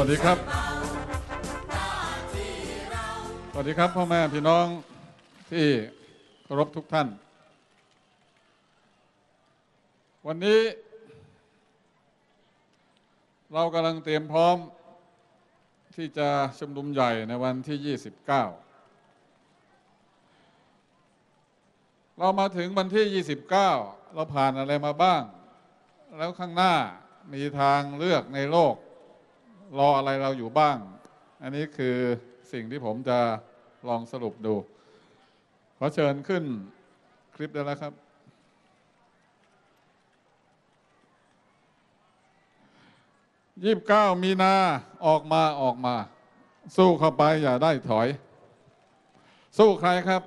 วัสดีครับ สวัสดีครับพ่อแม่พี่น้องที่เคารพทุกท่าน วันนี้ เรากำลังเตรียมพร้อมที่จะชุมนุมใหญ่ในวันที่ 29 เรามาถึงวันที่ 29 เราผ่านอะไรมาบ้าง แล้วข้างหน้ามีทางเลือกในโลก รออะไรเราอยู่บ้าง อันนี้คือสิ่งที่ผมจะลองสรุปดู ขอเชิญขึ้นคลิปได้แล้วครับ ยี่สิบเก้ามีนาออกมาออกมา สู้เข้าไปอย่าได้ถอย สู้ใครครับ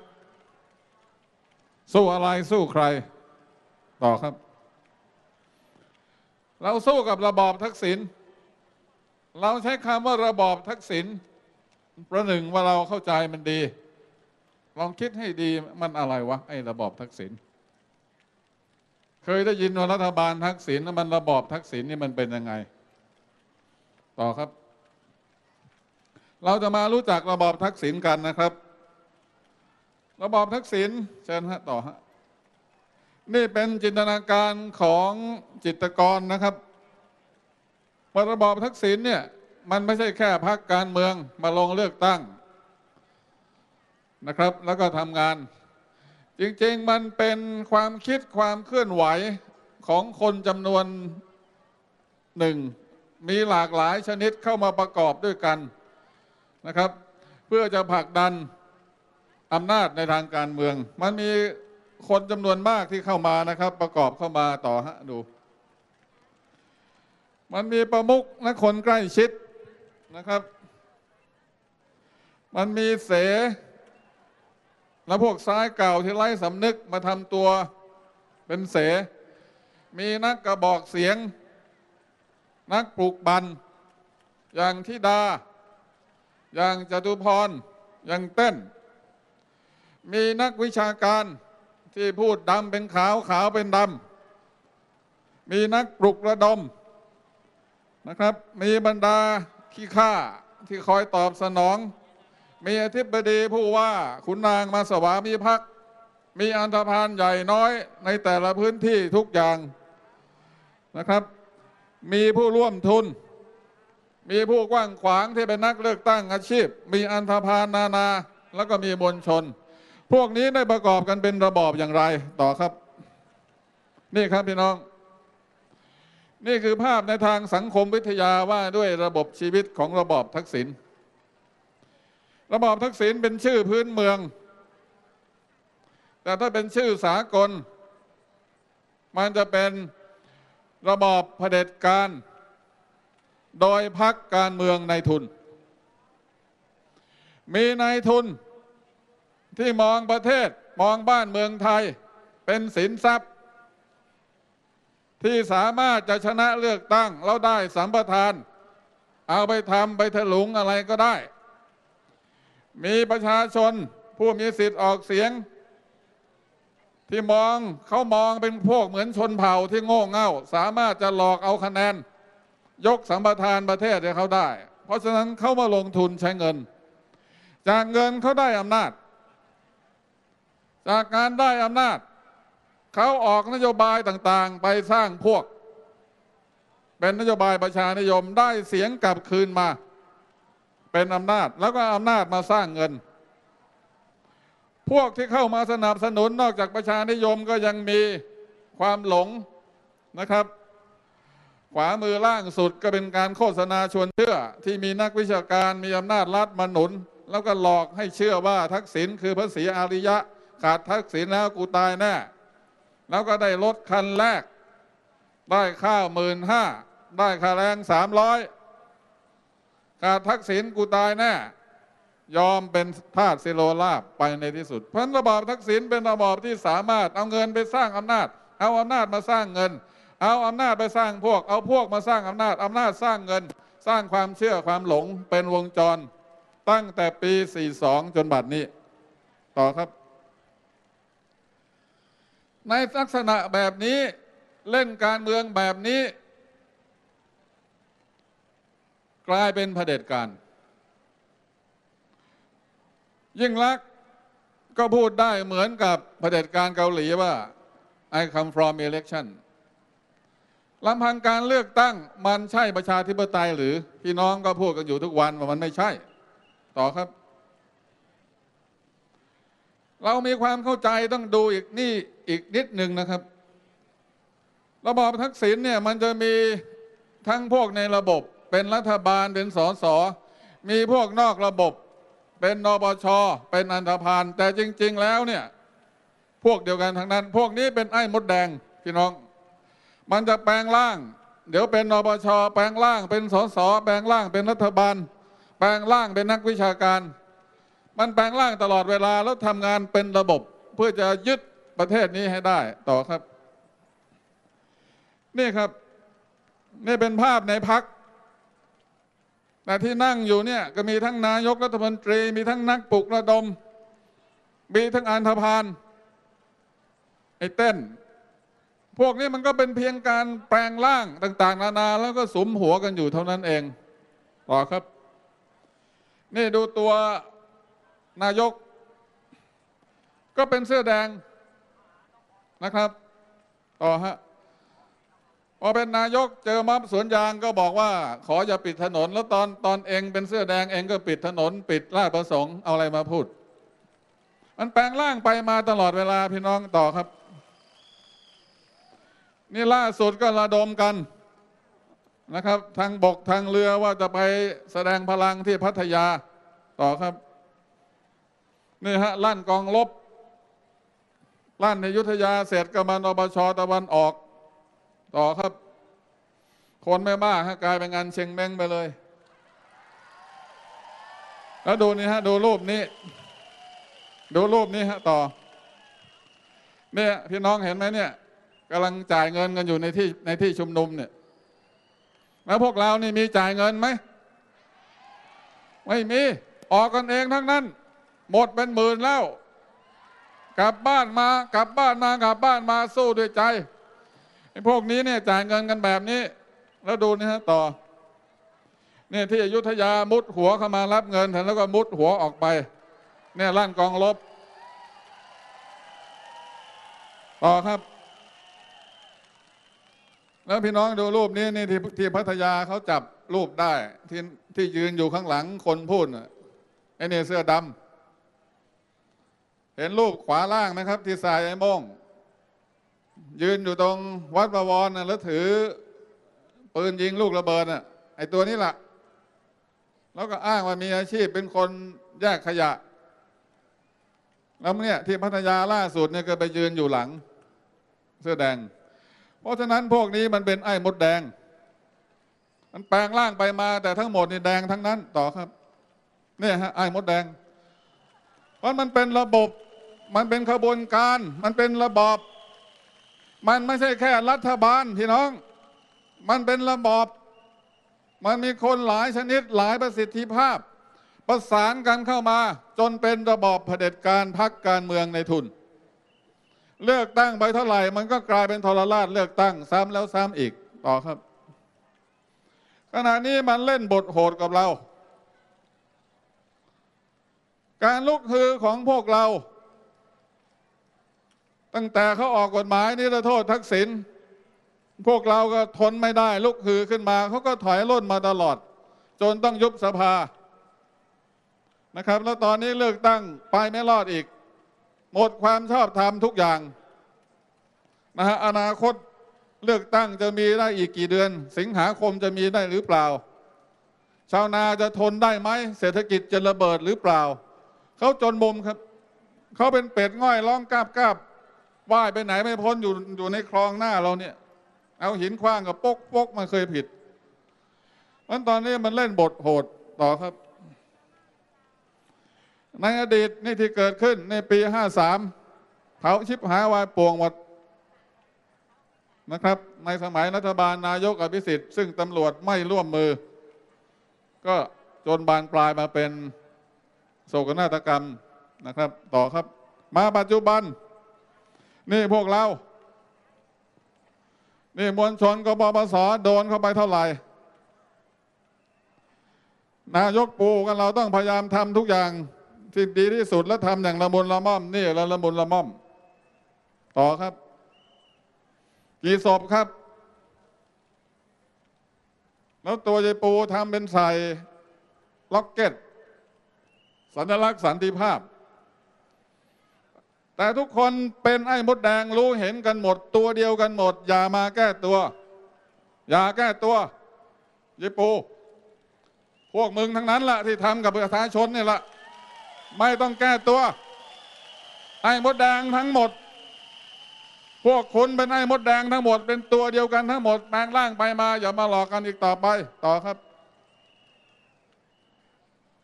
สู้อะไรสู้ใคร ต่อครับ เราสู้กับระบอบทักษิณ เราใช้คำว่าระบอบทักษิณประหนึ่งว่าเราเข้าใจมันดี ลองคิดให้ดีมันอะไรวะไอ้ระบอบทักษิณเคยได้ยินว่ารัฐบาลทักษิณมันระบอบทักษิณนี่มันเป็นยังไง ต่อครับ เราจะมารู้จักระบอบทักษิณกันนะครับ ระบอบทักษิณเชิญฮะต่อฮะนี่เป็นจินตนาการของจิตรกรนะครับ ว่าระบอบทักษิณเนี่ยมันไม่ใช่แค่พักการเมืองมาลงเลือกตั้งนะครับ แล้วก็ทำงาน จริงๆมันเป็นความคิดความเคลื่อนไหวของคนจำนวนหนึ่ง มีหลากหลายชนิดเข้ามาประกอบด้วยกันนะครับ เพื่อจะผลักดันอำนาจในทางการเมือง มันมีคนจำนวนมากที่เข้ามานะครับ ประกอบเข้ามาต่อฮะดู มันมีประมุขและคนใกล้ชิดนะครับ มันมีเส และพวกซ้ายเก่าที่ไร้สำนึกมาทำตัวเป็นเส มีนักกระบอกเสียง นักปลูกบัน อย่างทิดา อย่างจตุพร อย่างเต้น มีนักวิชาการที่พูดดำเป็นขาวขาวเป็นดำ มีนักปลุกระดม นะครับ มีบรรดาขี้ข้าที่คอยตอบสนอง มีอธิบดีผู้ว่าขุนนางมาสวามีพัก มีอันธพาลใหญ่น้อยในแต่ละพื้นที่ทุกอย่างนะครับ มีผู้ร่วมทุน มีผู้กว้างขวางที่เป็นนักเลือกตั้งอาชีพ มีอันธพาลนานา แล้วก็มีมวลชน พวกนี้ได้ประกอบกันเป็นระบอบอย่างไรต่อครับ นี่ครับพี่น้อง นี่คือภาพในทางสังคมวิทยาว่าด้วยระบบชีวิตของระบอบทักษิณระบอบทักษิณเป็นชื่อพื้นเมือง แต่ถ้าเป็นชื่อสากล มันจะเป็นระบอบเผด็จการ โดยพักการเมืองในทุน มีนายทุนที่มองประเทศมองบ้านเมืองไทยเป็นสินทรัพย์ ที่สามารถจะชนะเลือกตั้งแล้วได้สัมปทาน เอาไปทำไปถลุงอะไรก็ได้ มีประชาชนผู้มีสิทธิ์ออกเสียง ที่มองเขามองเป็นพวกเหมือนชนเผ่าที่โง่เง่า สามารถจะหลอกเอาคะแนน ยกสัมปทานประเทศให้เขาได้ เพราะฉะนั้นเขามาลงทุนใช้เงิน จากเงินเขาได้อำนาจ จากการได้อำนาจ เขาออกนโยบายต่างๆ ไปสร้างพวก เป็นนโยบายประชานิยมได้เสียงกลับคืนมา เป็นอำนาจแล้วก็อำนาจมาสร้างเงิน พวกที่เข้ามาสนับสนุนนอกจากประชานิยมก็ยังมีความหลงนะครับ ขวามือล่างสุดก็เป็นการโฆษณาชวนเชื่อ ที่มีนักวิชาการมีอำนาจรัฐมาหนุน แล้วก็หลอกให้เชื่อว่าทักษิณคือพระศรีอาริยะ ขาดทักษิณแล้วกูตายแน่ แล้วก็ได้รถคันแรก ได้ข้าวหมื่นห้าได้ค่าแรงสามร้อยขาดทักษิณกูตายแน่ยอมเป็นทาสสิโลลาบไปในที่สุด เพราะระบอบทักษิณเป็นระบอบที่สามารถเอาเงินไปสร้างอำนาจ เอาอำนาจมาสร้างเงิน เอาอำนาจไปสร้างพวก เอาพวกมาสร้างอำนาจอำนาจสร้างเงิน สร้างความเชื่อความหลงเป็นวงจร ตั้งแต่ปี 42 จนบัดนี้ ต่อครับ ในลักษณะแบบนี้เล่นการเมืองแบบนี้ กลายเป็นเผด็จการ ยิ่งลักษณ์ก็พูดได้เหมือนกับเผด็จการเกาหลีว่า I come from election ลำพังการเลือกตั้งมันใช่ประชาธิปไตยหรือ พี่น้องก็พูดกันอยู่ทุกวันว่ามันไม่ใช่ ต่อครับ เรามีความเข้าใจต้องดูอีกนี่อีกนิดหนึ่งนะครับ ระบอบทักษิณเนี่ยมันจะมีทั้งพวกในระบบเป็นรัฐบาลเป็นสสมีพวกนอกระบบ เป็นนปชเป็นอันธพาลแต่จริง ๆ แล้วเนี่ยพวกเดียวกันทั้งนั้น พวกนี้เป็นไอ้มดแดงพี่น้อง มันจะแปลงร่าง เดี๋ยวเป็นนปชแปลงร่าง เป็นสสแปลงร่างเป็นรัฐบาล แปลงร่างเป็นนักวิชาการ มันแปลงร่างตลอดเวลาแล้วทำงานเป็นระบบ เพื่อจะยึดประเทศนี้ให้ได้ต่อครับ นี่ครับ นี่เป็นภาพในพักแต่ที่นั่งอยู่เนี่ยก็มีทั้งนายกรัฐมนตรี มีทั้งนักปลุกระดม มีทั้งอันธพาลไอ้เต้น พวกนี้มันก็เป็นเพียงการแปลงร่างต่าง ๆ นานาแล้วก็สมหัวกันอยู่เท่านั้นเอง ต่อครับ นี่ดูตัว นายก ก็เป็นเสื้อแดงนะครับต่อฮะพอเป็นนายกเจอม็อบสวนยางก็บอกว่า ขออย่าปิดถนน แล้วตอนตอนเองเป็นเสื้อแดงเองก็ปิดถนน ปิดราชประสงค์เอาอะไรมาพูด มันแปลงร่างไปมาตลอดเวลาพี่น้องต่อครับ นี่ล่าสุดก็ระดมกันนะครับ ทางบกทางเรือว่าจะไปแสดงพลังที่พัทยาต่อครับ นี่ฮะลั่นกองลบลั่นในยุทธยาเสร็จก็มานปชตะวันออก ต่อครับ คนไม่มากฮะกลายเป็นงานเชงเม้งไปเลย แล้วดูนี่ฮะ ดูรูปนี้ ดูรูปนี้ฮะต่อ เนี่ยพี่น้องเห็นไหมเนี่ยกำลังจ่ายเงินกันอยู่ในที่ในที่ชุมนุมเนี่ย แล้วพวกเรานี่มีจ่ายเงินไหม ไม่มี ออกกันเองทั้งนั้น หมดเป็นหมื่นแล้ว กลับบ้านมากลับบ้านมากลับบ้านมาสู้ด้วยใจไอ้พวกนี้เนี่ยจ่ายเงินกันแบบนี้ แล้วดูนี่ฮะต่อเนี่ยที่อยุธยามุดหัวเข้ามารับเงินแล้วก็มุดหัวออกไป เนี่ยลั่นกองลบ ต่อครับ แล้วพี่น้องดูรูปนี้นี่ที่ที่พัทยาเขาจับรูปได้ที่ที่ยืนอยู่ข้างหลังคนพูดไอ้เนี่ยเสื้อดำ เห็นรูปขวาล่างนะครับ ที่สายไอ้มงยืนอยู่ตรงวัดประวรนะแล้วถือ ปืนยิงลูกระเบิดน่ะไอ้ตัวนี้แหละแล้วก็อ้างว่ามีอาชีพเป็นคนแยกขยะ แล้วเนี่ยที่พัทยาล่าสุดเนี่ยก็ไปยืนอยู่หลัง เสื้อแดง เพราะฉะนั้นพวกนี้มันเป็นไอ้มดแดง มันแปลงร่างไปมาแต่ทั้งหมดนี่แดงทั้งนั้นต่อครับ เนี่ยฮะไอ้มดแดงเพราะมันเป็นระบบ มันเป็นขบวนการ มันเป็นระบอบ มันไม่ใช่แค่รัฐบาลพี่น้อง มันเป็นระบอบ มันมีคนหลายชนิดหลายประสิทธิภาพ ประสานกันเข้ามา จนเป็นระบอบเผด็จการพักการเมืองในทุน เลือกตั้งไปเท่าไหร่ มันก็กลายเป็นทรราชเลือกตั้งซ้ำแล้วซ้ำอีกต่อครับ ขณะนี้มันเล่นบทโหดกับเรา การลุกฮือของพวกเรา ตั้งแต่เขาออกกฎหมายนิรโทษทักษิณพวกเราก็ทนไม่ได้ลุกฮือขึ้นมาเขาก็ถอยร่นมาตลอด จนต้องยุบสภานะครับ แล้วตอนนี้เลือกตั้งไปไม่รอดอีก หมดความชอบธรรมทุกอย่างนะฮะอนาคตเลือกตั้งจะมีได้อีกกี่เดือน สิงหาคมจะมีได้หรือเปล่า ชาวนาจะทนได้ไหมเศรษฐกิจจะระเบิดหรือเปล่า เขาจนมุมครับ เขาเป็นเป็ดง่อยร้องกาบกาบ ว่ายไปไหนไม่พ้นอยู่อยู่ในคลองหน้าเราเนี่ย เอาหินคว้างกับปกปกมันเคยผิดมันตอนนี้มันเล่นบทโหดต่อครับ ในอดีตนี่ที่เกิดขึ้นในปี53เผาชิบหายวายป่วงหมดนะครับ ในสมัยรัฐบาลนายกอภิสิทธิ์ซึ่งตำรวจไม่ร่วมมือ ก็จนบานปลายมาเป็นโศกนาฏกรรมนะครับ ต่อครับ มาปัจจุบัน นี่พวกเรา นี่มวลชนกบปสโดนเข้าไปเท่าไหร่ นายกปูกันเราต้องพยายามทำทุกอย่างที่ดีที่สุดและทำอย่างละมุนละม่อม นี่ละละมุนละม่อม ต่อครับ กี่ศพครับ แล้วตัวยายปูทำเป็นใส่ล็อกเก็ต สัญลักษณ์สันติภาพ แต่ทุกคนเป็นไอ้มดแดงรู้เห็นกันหมด ตัวเดียวกันหมด อย่ามาแก้ตัว อย่าแก้ตัวยายปู พวกมึงทั้งนั้นละที่ทำกับประชาชนนี่ละไม่ต้องแก้ตัว ไอ้มดแดงทั้งหมด พวกคุณเป็นไอ้มดแดงทั้งหมด เป็นตัวเดียวกันทั้งหมดแปลงร่างไปมา อย่ามาหลอกกันอีกต่อไปต่อครับ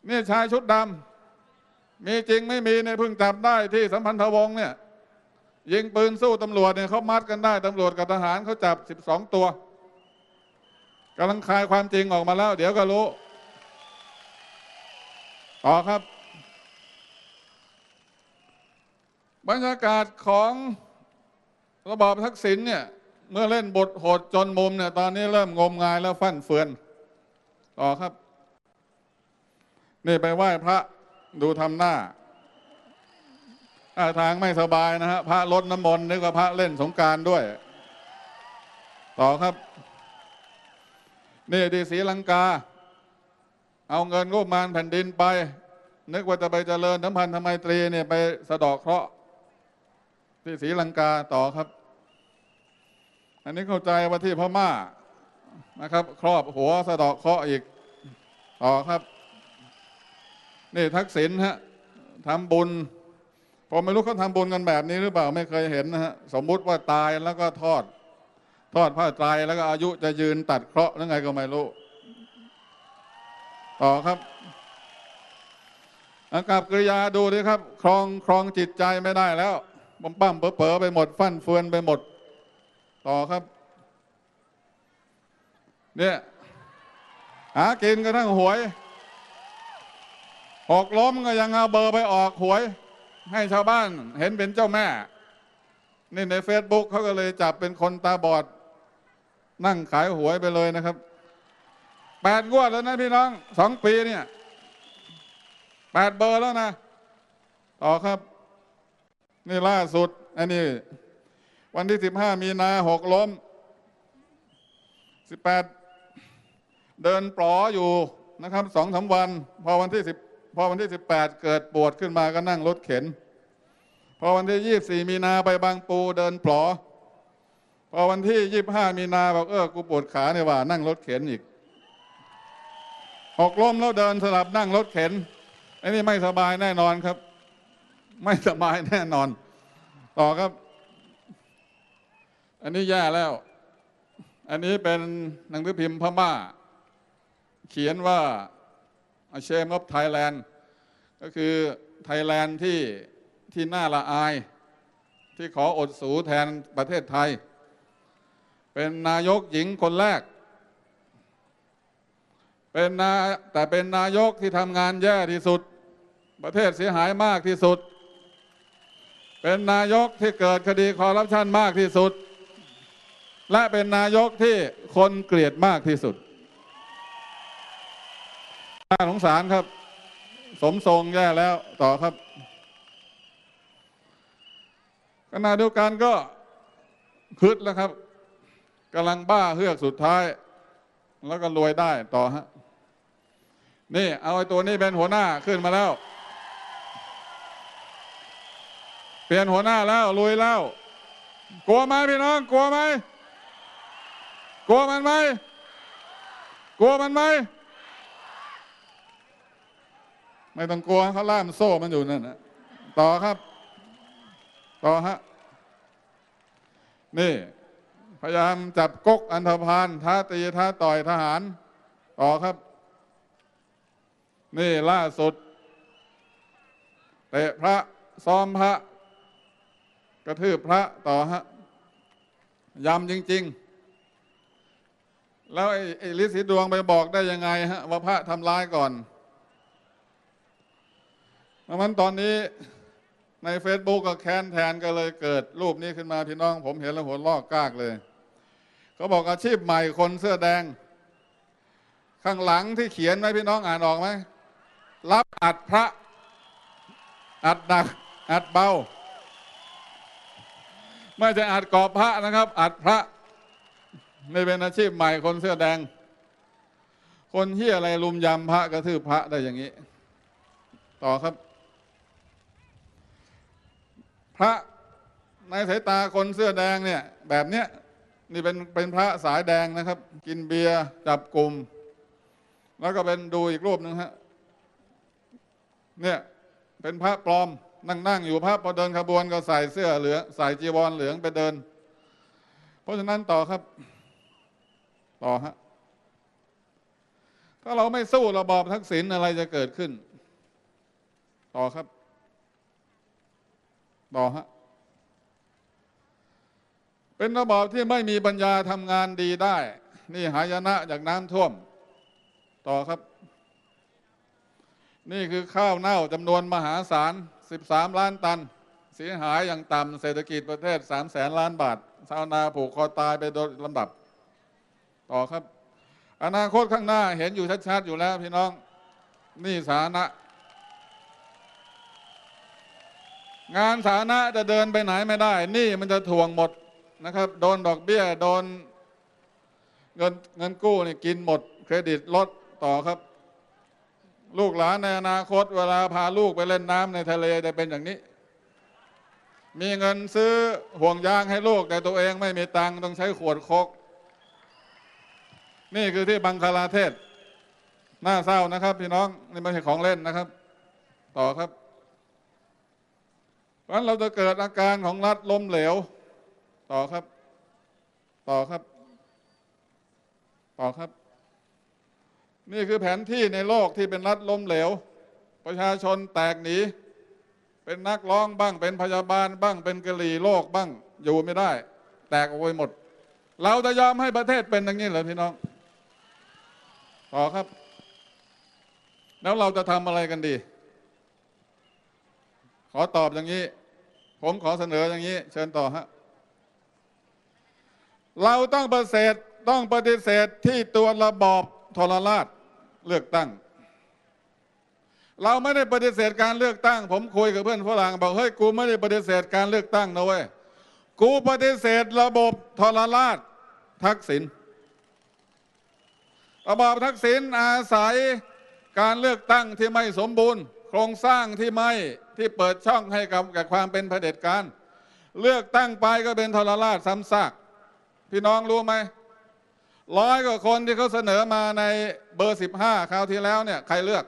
นี่ชายชุดดำ มีจริงไม่มีเนี่ยเพิ่งจับได้ที่สัมพันธวงศ์เนี่ย ยิงปืนสู้ตำรวจเนี่ยเขามัดกันได้ตำรวจกับทหารเขาจับสิบสองตัวกำลังคลายความจริงออกมาแล้ว เดี๋ยวก็รู้ ต่อครับ บรรยากาศของระบอบทักษิณเนี่ย เมื่อเล่นบทโหดจนมุมเนี่ย ตอนนี้เริ่มงมงายแล้วฟั่นเฟือน ต่อครับ นี่ไปไหว้พระ ดูทำหน้าท่าทางไม่สบายนะฮะพระลดน้ำมนต์นึกว่าพระเล่นสงการด้วย ต่อครับ นี่ที่ศรีลังกา เอาเงินงบมาณแผ่นดินไป นึกว่าจะไปเจริญน้ำพันธไมตรีเนี่ยไปสะดอกเคราะห์ที่ศรีลังกาต่อครับ อันนี้เข้าใจว่าที่พม่านะครับ ครอบหัวสะดอกเคราะห์อีกต่อครับ นี่ทักษิณฮะทำบุญผมไม่รู้เขาทำบุญกันแบบนี้หรือเปล่าไม่เคยเห็นนะฮะสมมุติว่าตายแล้วก็ทอด ทอดผ้าไตรแล้วก็อายุจะยืนตัดเคราะห์หรือไงก็ไม่รู้ต่อครับอากับกริยาดูดิครับ ครองครองจิตใจไม่ได้แล้วปั๊มปั้มเป๋อๆไปหมด ฟั่นเฟือนไปหมด ต่อครับ เนี่ยหากินกระทั่งหวย หกล้มก็ยังเอาเบอร์ไปออกหวย ให้ชาวบ้านเห็นเป็นเจ้าแม่ นี่ในเฟซบุ๊กเขาก็เลยจับเป็นคนตาบอด นั่งขายหวยไปเลยนะครับแปดงวดแล้วนะพี่น้องสองปีเนี่ยแปดเบอร์แล้วนะ ต่อครับ นี่ล่าสุดอันนี้วันที่สิบห้ามีนาหกล้มสิบแปดเดินปลออยู่นะครับสองสาวัน พอวันที่สิบ พอวันที่สิบแปดเกิดปวดขึ้นมาก็นั่งรถเข็น พอวันที่ยี่สี่มีนาไปบางปูเดินปลอ พอวันที่ยี่ห้ามีนาบอกเออกูปวดขาเนี่ยว่า นั่งรถเข็นอีกหกล้มแล้วเดินสลับนั่งรถเข็นไอ้นี่ไม่สบายแน่นอนครับ ไม่สบายแน่นอน ต่อครับ อันนี้แย่แล้ว อันนี้เป็นหนังสือพิมพ์พม่า เขียนว่า A shame of Thailand ก็คือไทยแลนด์ที่ที่น่าละอาย ที่ขออดสูแทนประเทศไทย เป็นนายกหญิงคนแรก เป็นนาแต่เป็นนายกที่ทำงานแย่ที่สุด ประเทศเสียหายมากที่สุด เป็นนายกที่เกิดคดีคอร์รัปชันมากที่สุด และเป็นนายกที่คนเกลียดมากที่สุด น่าสงสารครับ สมทรงแย่แล้วต่อครับขณะเดียวกันก็คืดแล้วครับกำลังบ้าเฮือกสุดท้าย แล้วก็รวยได้ต่อฮะนี่เอาไอ้ตัวนี้เป็นหัวหน้าขึ้นมาแล้ว เปลี่ยนหัวหน้าแล้วลุยแล้ว กลัวไหมพี่น้อง กลัวไหมกลัวมันไหมกลัวมันไหม ไม่ต้องกลัวเขาล่ามโซ่มันอยู่นั่นนะต่อครับ ต่อฮะนี่ พยายามจับก๊กอันธพาลท้าตีท้าต่อยทหาร ต่อครับ นี่ล่าสุดเตะพระซ้อมพระ กระทืบพระต่อฮะยำจริง ๆ แล้วไอ้ฤทธิ์สีดวงไปบอกได้ยังไงฮะว่าพระทำร้ายก่อน เพราะฉะนั้นตอนนี้ใน Facebook ก็แค้นแทนก็เลยเกิดรูปนี้ขึ้นมาพี่น้อง ผมเห็นแล้วหัวลอกกากเลย เขาบอกอาชีพใหม่คนเสื้อแดง ข้างหลังที่เขียนไว้พี่น้องอ่านออกไหมรับอัดพระ อัดหนัก อัดเบา ไม่ใช่อัดกอบพระนะครับ อัดพระนี่เป็นอาชีพใหม่คนเสื้อแดง คนที่อะไรลุมยำพระกระทืบพระได้อย่างนี้ ต่อครับ พระในสายตาคนเสื้อแดงเนี่ยแบบเนี้ยนี่เป็นเป็นพระสายแดงนะครับ กินเบียร์จับกลุ่ม แล้วก็เป็นดูอีกรูปหนึ่งฮะเนี่ยเป็นพระปลอมนั่งนั่งอยู่พระพอเดินขบวนก็ใส่เสื้อเหลืองใส่จีวรเหลืองไปเดิน เพราะฉะนั้นต่อครับ ต่อฮะถ้าเราไม่สู้ระบอบทักษิณอะไรจะเกิดขึ้น ต่อครับ ต่อฮะเป็นระบอบที่ไม่มีปัญญาทำงานดีได้ นี่หายนะจากน้ำท่วม ต่อครับ นี่คือข้าวเน่าจำนวนมหาศาล 13 ล้านตัน เสียหายอย่างต่ำเศรษฐกิจประเทศ 3 แสนล้านบาท ชาวนาผูกคอตายไปโดยลำดับ ต่อครับ อนาคตข้างหน้าเห็นอยู่ชัดๆอยู่แล้วพี่น้อง นี่สาธารณะ งานสาธารณะจะเดินไปไหนไม่ได้ นี่มันจะถ่วงหมดนะครับ โดนดอกเบี้ย โดนเงินเงินกู้นี่กินหมด เครดิตลดต่อครับ ลูกหลานในอนาคต เวลาพาลูกไปเล่นน้ำในทะเลจะเป็นอย่างนี้ มีเงินซื้อห่วงยางให้ลูก แต่ตัวเองไม่มีตังค์ต้องใช้ขวดโคก นี่คือที่บังคลาเทศ น่าเศร้านะครับ พี่น้อง นี่ไม่ใช่ของเล่นนะครับ ต่อครับ เพราะฉะนั้นเราจะเกิดอาการของรัฐล้มเหลว ต่อครับ ต่อครับ ต่อครับ นี่คือแผนที่ในโลกที่เป็นรัฐล้มเหลว ประชาชนแตกหนี เป็นนักร้องบ้าง เป็นพยาบาลบ้าง เป็นกะหรี่โลกบ้าง อยู่ไม่ได้ แตกออกไปหมด เราจะยอมให้ประเทศเป็นอย่างนี้เหรอพี่น้อง ต่อครับ แล้วเราจะทำอะไรกันดี ขอตอบอย่างนี้ ผมขอเสนออย่างนี้ เชิญต่อฮะเราต้องปฏิเสธต้องปฏิเสธที่ตัวระบอบทรราชเลือกตั้ง เราไม่ได้ปฏิเสธการเลือกตั้ง ผมคุยกับเพื่อนฝรั่งบอกเฮ้ยกูไม่ได้ปฏิเสธการเลือกตั้งนะเว้ยกูปฏิเสธระบบทรราชทักษิณระบอบทักษิณอาศัยการเลือกตั้งที่ไม่สมบูรณ์ โครงสร้างที่ไม่ ที่เปิดช่องให้กับกับความเป็นเผด็จการ เลือกตั้งไปก็เป็นทรราชซ้ำซากพี่น้องรู้ไหมร้อยกว่าคนที่เขาเสนอมาในเบอร์สิบห้าคราวที่แล้วเนี่ยใครเลือก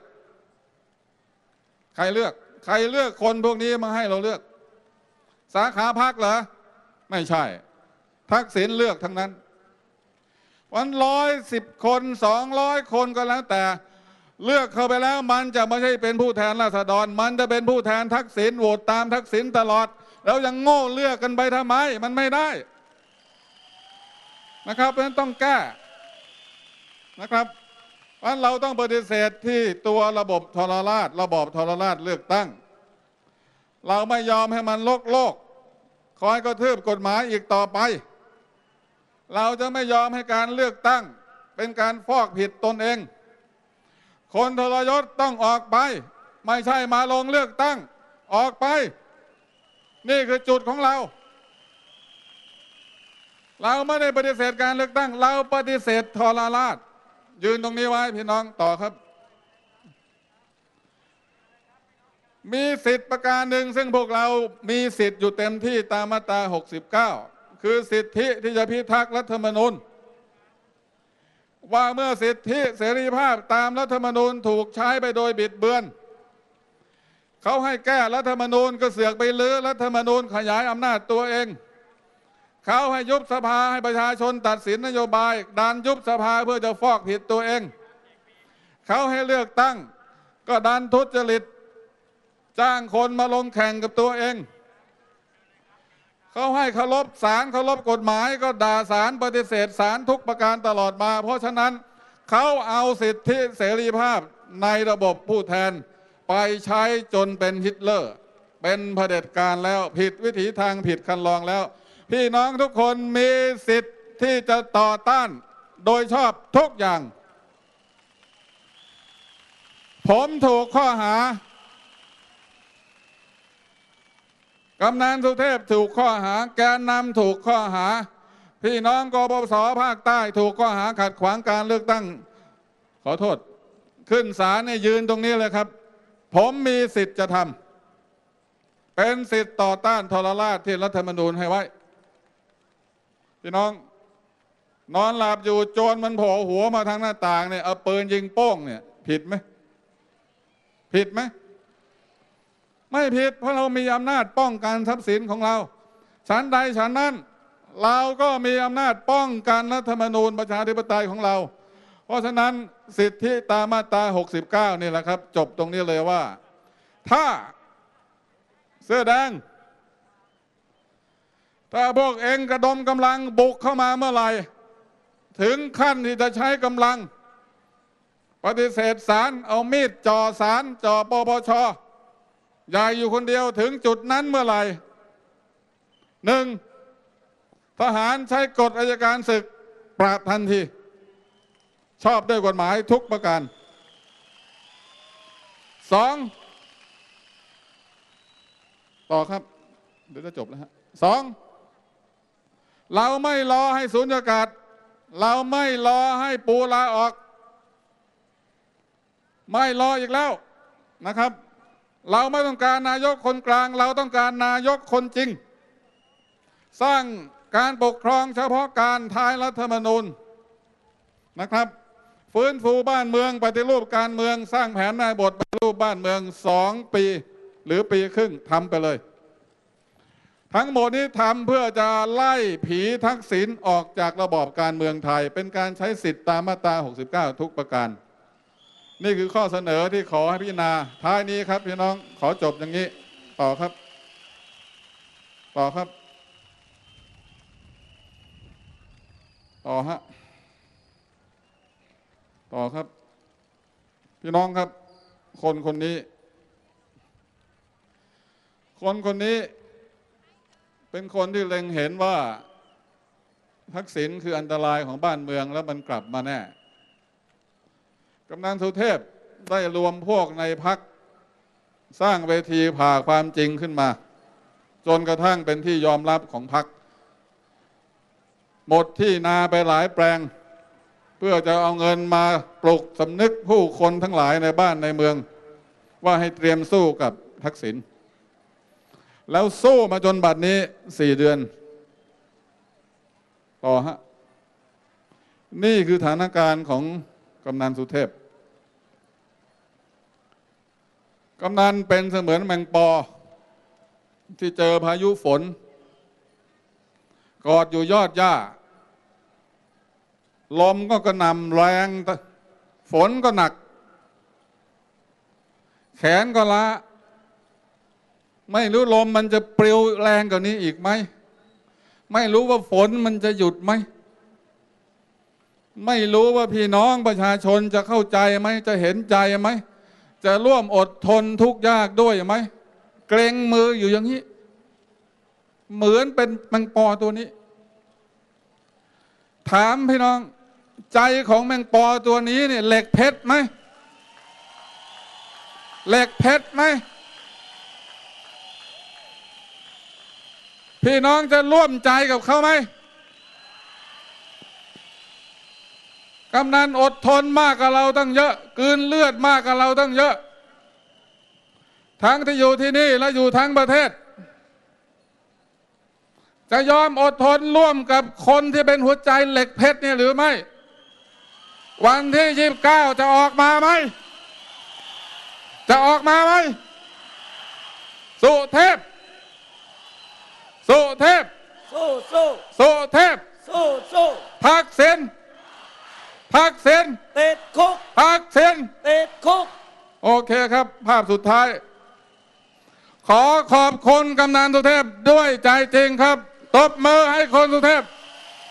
ใครเลือก ใครเลือกคนพวกนี้มาให้เราเลือก สาขาพักเหรอ ไม่ใช่ ทักษิณเลือกทั้งนั้น วันร้อยสิบคนสองร้อยคนก็แล้วแต่ เลือกเข้าไปแล้วมันจะไม่ใช่เป็นผู้แทนราษฎร มันจะเป็นผู้แทนทักษิณโหวตตามทักษิณตลอด แล้วยังโง่เลือกกันไปทำไม มันไม่ได้ นะครับ เพราะฉะนั้นต้องแก้นะครับเพราะฉะนั้นเราต้องปฏิเสธที่ตัวระบบทรราช ระบอบทรราชเลือกตั้ง เราไม่ยอมให้มันโลกโลก คอยกระทืบกฎหมายอีกต่อไป เราจะไม่ยอมให้การเลือกตั้ง เป็นการฟอกผิดตนเอง คนทรยศต้องออกไป ไม่ใช่มาลงเลือกตั้งออกไป นี่คือจุดของเรา เราไม่ได้ปฏิเสธการเลือกตั้ง เราปฏิเสธทรราช ยืนตรงนี้ไว้พี่น้องต่อครับ มีสิทธิประการหนึ่งซึ่งพวกเรามีสิทธิ์อยู่เต็มที่ตามมาตรา 69 คือสิทธิที่จะพิทักษ์รัฐธรรมนูญ ว่าเมื่อสิทธิเสรีภาพตามรัฐธรรมนูญถูกใช้ไปโดยบิดเบือน เขาให้แก้รัฐธรรมนูญก็เสือกไปลื้อรัฐธรรมนูญขยายอำนาจตัวเอง เขาให้ยุบสภาให้ประชาชนตัดสินนโยบายดันยุบสภาเพื่อจะฟอกผิดตัวเอง เขาให้เลือกตั้ง ก็ดันทุจริต จ้างคนมาลงแข่งกับตัวเอง เขาให้เคารพศาลเคารพกฎหมายก็ด่าศาลปฏิเสธศาลทุกประการตลอดมา เพราะฉะนั้นเขาเอาสิทธิเสรีภาพในระบบผู้แทน ไปใช้จนเป็นฮิตเลอร์ เป็นเผด็จการแล้วผิดวิถีทางผิดคันลองแล้ว พี่น้องทุกคนมีสิทธิ์ที่จะต่อต้านโดยชอบทุกอย่าง ผมถูกข้อหา กำนันสุเทพถูกข้อหา แกนนำถูกข้อหา พี่น้องกบพศภาคใต้ถูกข้อหาขัดขวางการเลือกตั้ง ขอโทษ ขึ้นศาลเนี่ยยืนตรงนี้เลยครับ ผมมีสิทธิ์จะทำเป็นสิทธิ์ต่อต้านทรราชที่รัฐธรรมนูญให้ไว้ พี่น้อง นอนหลับอยู่โจรมันโผล่หัวมาทางหน้าต่างเนี่ยเอาปืนยิงโป้งเนี่ย ผิดไหมผิดไหม ไม่ผิดเพราะเรามีอำนาจป้องกันทรัพย์สินของเราฉันใดฉันนั้น เราก็มีอำนาจป้องกันรัฐธรรมนูญประชาธิปไตยของเรา เพราะฉะนั้นสิทธิตามมาตรา 69 นี่แหละครับ จบตรงนี้เลยว่า ถ้าเสื้อแดงถ้าพวกเองกระดมกำลังบุกเข้ามาเมื่อไหร่ ถึงขั้นที่จะใช้กำลัง ปฏิเสธสารเอามีดจ่อสารจ่อปปช ใหญ่อยู่คนเดียวถึงจุดนั้นเมื่อไหร่หนึ่งทหารใช้กฎอายการศึกปราบทันที ชอบด้วยกฎหมายทุกประการสองต่อครับ เดี๋ยวจะจบแล้วฮะสองเราไม่รอให้สูญญากาศ เราไม่รอให้ปูลาออก ไม่รออีกแล้วนะครับ เราไม่ต้องการนายกคนกลาง เราต้องการนายกคนจริง สร้างการปกครองเฉพาะการท้ายรัฐธรรมนูญนะครับ ฟื้นฟูบ้านเมืองปฏิรูปการเมืองสร้างแผนนายบทปฏิรูปบ้านเมืองสองปีหรือปีครึ่งทำไปเลย ทั้งหมดนี้ทำเพื่อจะไล่ผีทักษิณออกจากระบอบการเมืองไทย เป็นการใช้สิทธิตามมาตรา 69 ทุกประการ นี่คือข้อเสนอที่ขอให้พิจารณาท้ายนี้ครับพี่น้องขอจบอย่างนี้ ต่อครับ ต่อครับ ต่อฮะต่อครับ พี่น้องครับ คนคนนี้ คนคนนี้ เป็นคนที่เล็งเห็นว่า ทักษิณคืออันตรายของบ้านเมืองแล้วมันกลับมาแน่ กำนันสุเทพได้รวมพวกในพักสร้างเวทีผ่าความจริงขึ้นมา จนกระทั่งเป็นที่ยอมรับของพัก หมดที่นาไปหลายแปลง เพื่อจะเอาเงินมาปลุกสำนึกผู้คนทั้งหลายในบ้านในเมือง ว่าให้เตรียมสู้กับทักษิณแล้วสู้มาจนบัดนี้สี่เดือน ต่อฮะ นี่คือสถานการณ์ของ กำนันสุเทพ กำนันเป็นเสมือนแมงปอ ที่เจอพายุฝน กอดอยู่ยอดหญ้า ลมก็กระหน่ำแรง ฝนก็หนัก แขนก็ล้าไม่รู้ลมมันจะปลิวแรงกว่านี้อีกไหม ไม่รู้ว่าฝนมันจะหยุดไหม ไม่รู้ว่าพี่น้องประชาชนจะเข้าใจไหมจะเห็นใจไหมจะร่วมอดทนทุกข์ยากด้วยไหมเกรงมืออยู่อย่างนี้ เหมือนเป็นแมงปอตัวนี้ ถามพี่น้อง ใจของแมงปอตัวนี้เนี่ยเหล็กเพชรไหมเหล็กเพชรไหมพี่น้องจะร่วมใจกับเขาไหม กำนันอดทนมากกับเราตั้งเยอะกลืนเลือดมากกับเราตั้งเยอะ ทั้งที่อยู่ที่นี่และอยู่ทั้งประเทศ จะยอมอดทนร่วมกับคนที่เป็นหัวใจเหล็กเพชรเนี่ยหรือไม่ วันที่ยี่สิบเก้าจะออกมาไหม จะออกมาไหม สุเทพ สุเทพ สู้สู้สุเทพ สู้สู้ทักษิณ ทักษิณติดคุกทักษิณติดคุก โอเคครับ ภาพสุดท้าย ขอขอบคุณกำนันสุเทพด้วยใจจริงครับ ตบมือให้คนสุเทพ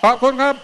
ขอบคุณครับ